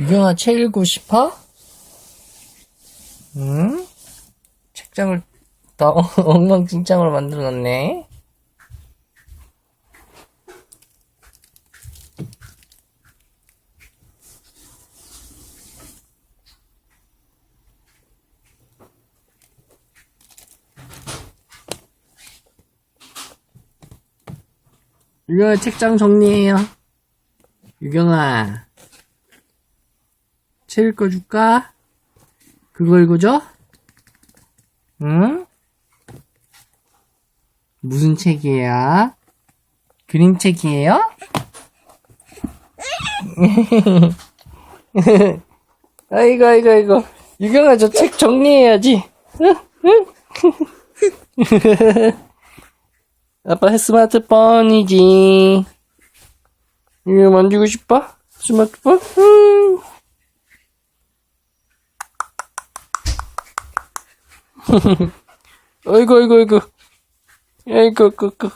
유경아 책 읽고 싶어? 응? 책장을 다 엉망진창으로 만들어놨네. 유경아 책장 정리해요. 유경아. 책 읽어줄까? 그거 읽어줘? 응? 무슨 책이에요? 그림책이에요? 아이고, 아이고, 아이고. 유경아, 저 책 정리해야지. 응? 응? 아빠 스마트폰이지. 이거 만지고 싶어? 스마트폰? 음. 어이구, 어이구, 어이구. 아이고, 그, 그.